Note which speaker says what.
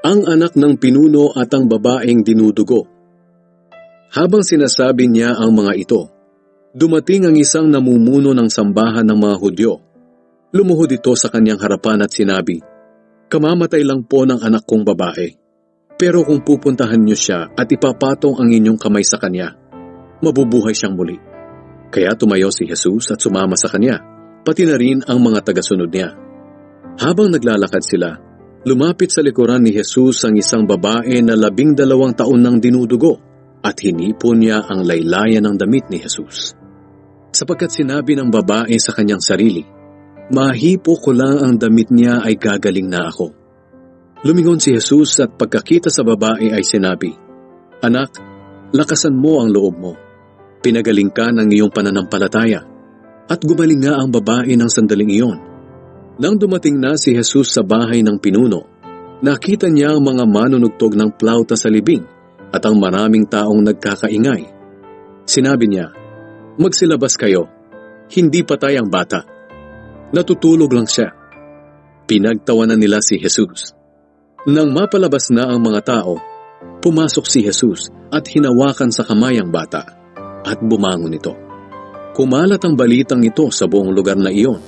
Speaker 1: ang anak ng pinuno at ang babaeng dinudugo. Habang sinasabi niya ang mga ito, dumating ang isang namumuno ng sambahan ng mga Hudyo. Lumuhod ito sa kanyang harapan at sinabi, Kamamatay lang po ng anak kong babae. Pero kung pupuntahan niyo siya at ipapatong ang inyong kamay sa kanya, mabubuhay siyang muli. Kaya tumayo si Jesus at sumama sa kanya, pati na rin ang mga tagasunod niya. Habang naglalakad sila, lumapit sa likuran ni Jesus ang isang babae na labing dalawang taon nang dinudugo at hinipon niya ang laylayan ng damit ni Jesus. Sapagkat sinabi ng babae sa kanyang sarili, Mahipo ko lang ang damit niya ay gagaling na ako. Lumingon si Jesus at pagkakita sa babae ay sinabi, Anak, lakasan mo ang loob mo. Pinagaling ka ng iyong pananampalataya. At gumaling nga ang babae ng sandaling iyon. Nang dumating na si Jesus sa bahay ng pinuno, nakita niya ang mga manunugtog ng plauta sa libing at ang maraming taong nagkakaingay. Sinabi niya, Magsilabas kayo, hindi patay ang bata. Natutulog lang siya. Pinagtawanan nila si Jesus. Nang mapalabas na ang mga tao, pumasok si Jesus at hinawakan sa kamay ang bata at bumangon ito. Kumalat ang balitang ito sa buong lugar na iyon